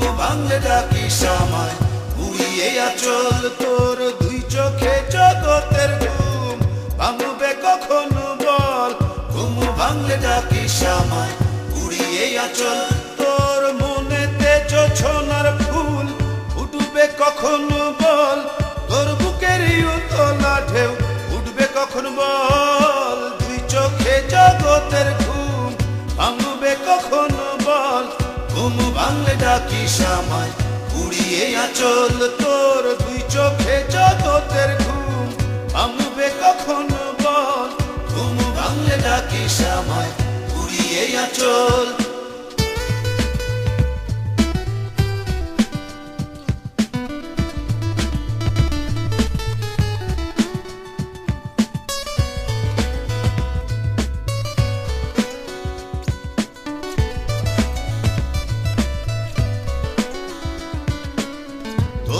ভাঙলে ডাকিস আমায়। উড়িয়ে আচল তোর দুই চোখে জগতের ঘুম। ভাঙবে কখন বল, ঘুম ভাঙলে ডাকিস আমায়। উড়িয়ে আচল তোর মনেতে যোছনার ফুল। উঠবে কখন বল, তোর বুকের উতলা ঢেউ। উঠবে কখন বল, দুই চোখে জগতের ঘুম। ভাঙবে কখন ঘুম ভাঙলে ডাকিস আমায়। উড়িয়ে আচল তোর দুই চোখে জগতের ঘুম। ভাঙবে কখন বল ঘুম ভাঙলে ডাকিস আমায়। কুড়িয়ে আচল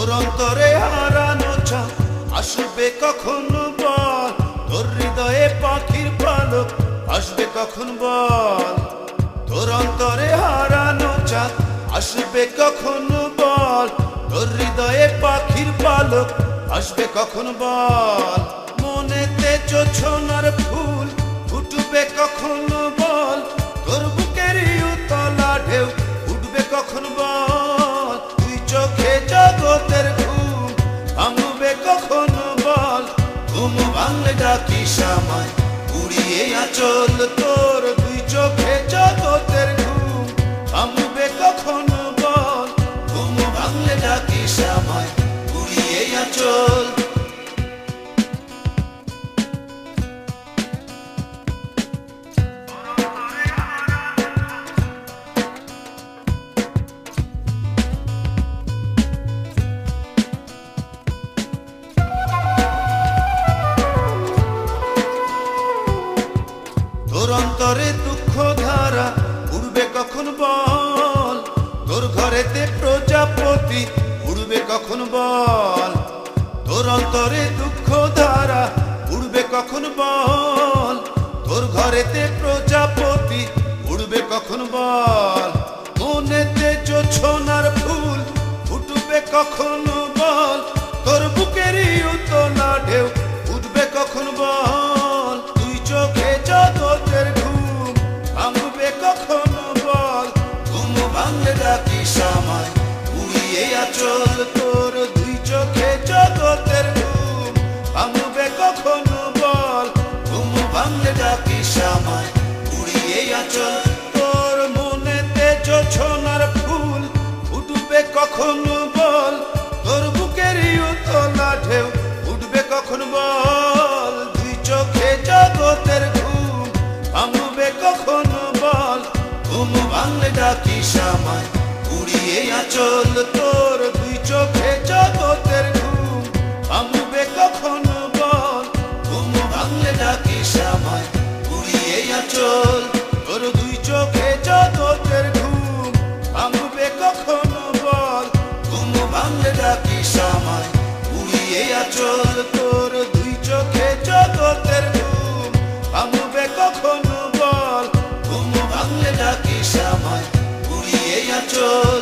তোর অন্তরে হারানো চাঁদ। আসবে কখন বল? তোর হৃদয়ে পাখির পালক আসবে কখন বল? তোর অন্তরে হারানো চাঁদ। আসবে কখন বল? তোর হৃদয়ে পাখির পালক আসবে কখন বল? মনেতে চোছনার ফুল ফুটবে কখন বল? তোর ডাকিস আমায় উড়িয়ে আচল তোর দুই চোখে জগতের ঘুম। থামবে কখনো বল, ঘুম ভাঙলে ডাকিস আমায় অন্তরে দুঃখ ধারা উড়বে কখন বল? তোর ঘরেতে প্রজাপতি, উড়বে কখন বল? তোর অন্তরে দুঃখ ধারা উড়বে কখন বল? তোর ঘরেতে প্রজাপতি, উড়বে কখন বল? মনেতে জোছনার ফুল, ফুটবে কখন বল? তোর বুকেরই উতলা ঢেউ, উঠবে কখন বল? যোছনার ফুল উঠবে কখন বল? তোর বুকের উতলা ঢেউ উঠবে কখন বল? দুই চোখে জগতের ঘুম ভাঙবে কখন বল? ঘুম ভাঙলে ডাকিস আমায়, উড়িয়ে আচল তোর আচল তোর দুই চোখে জগতের ঘুম ভাঙবে কখন বল, ঘুম ভাঙলে ডাকিস আমায় উড়িয়ে আচল